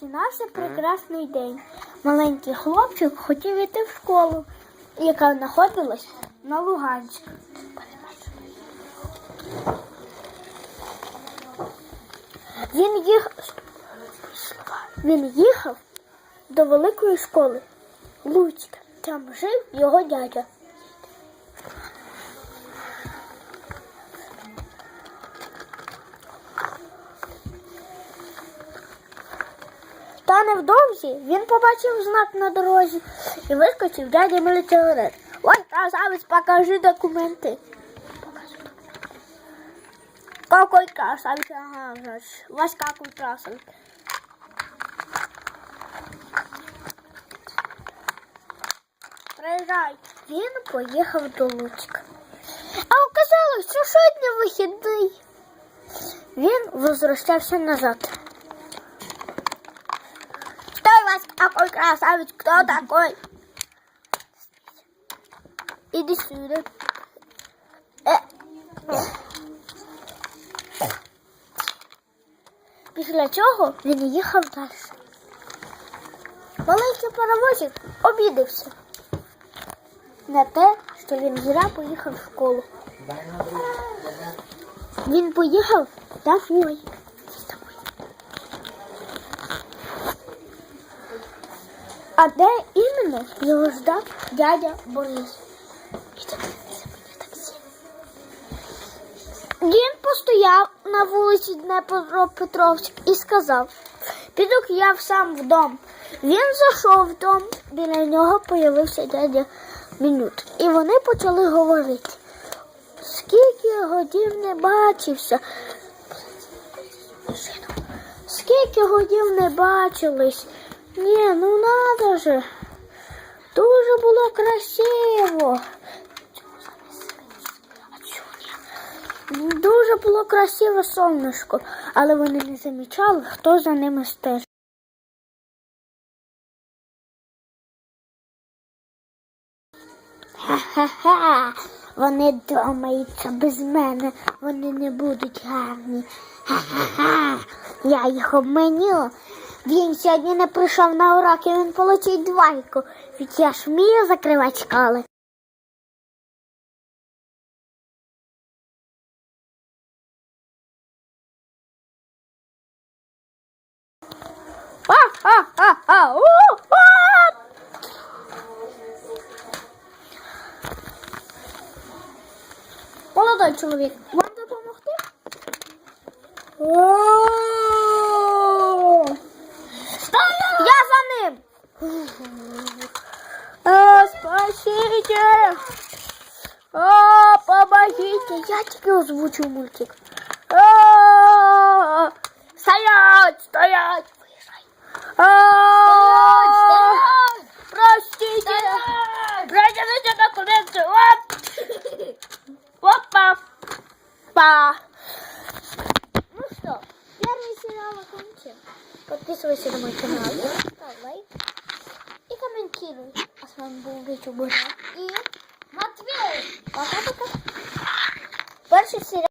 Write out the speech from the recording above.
Починався прекрасний день. Маленький хлопчик хотів іти в школу, яка знаходилась на Луганську. Він їхав, він їхав до великої школи Луцька. Там жив його дядя. Та невдовзі він побачив знак на дорозі і вискочив дядя міліціонер. Ой, красавець, покажи документи. Какой красавець? Ага, значить, Вась какой красавець. Приїжджай. Він поїхав до Луцька. А оказалось, що сьогодні вихідний. Він возвращався назад. Кто у вас какой красавец? Кто такой? Иди сюда. Э. Після чого він їхав далі. Маленький паровозик обідався на те, що він зря поїхав в школу. Він поїхав домой. А де іменно його ждав дядя Борис? Він постояв на вулиці Днепропетровськ і сказав, піду я сам в дом. Він зайшов в дом, біля нього появився дядя Мінют. І вони почали говорити. Скільки годів не бачився. Скільки годів не бачились. Ні, ну надо же. Дуже було красиво. Дуже було красиве сонечко, але вони не замічали, хто за ними стежить. Ха-ха-ха. Вони думаються без мене, вони не будуть гарні. Ха-ха-ха. Я їх обменю. Він сьогодні не прийшов на урок і він получить двойку. Ведь я ж вмію закривати школи. Молодой чоловік, А, помогите. Я тебе озвучу мультик. А, стоять, стоять. Выезжай. А, Простите. Предъявите документы. Оп. Опа. Па. Ну что, первый сериал окончен. Подписывайся на мой канал, ставь лайк и комментируй. Вами был Витя Буря и Матвей. Пока-пока. Перший серіал.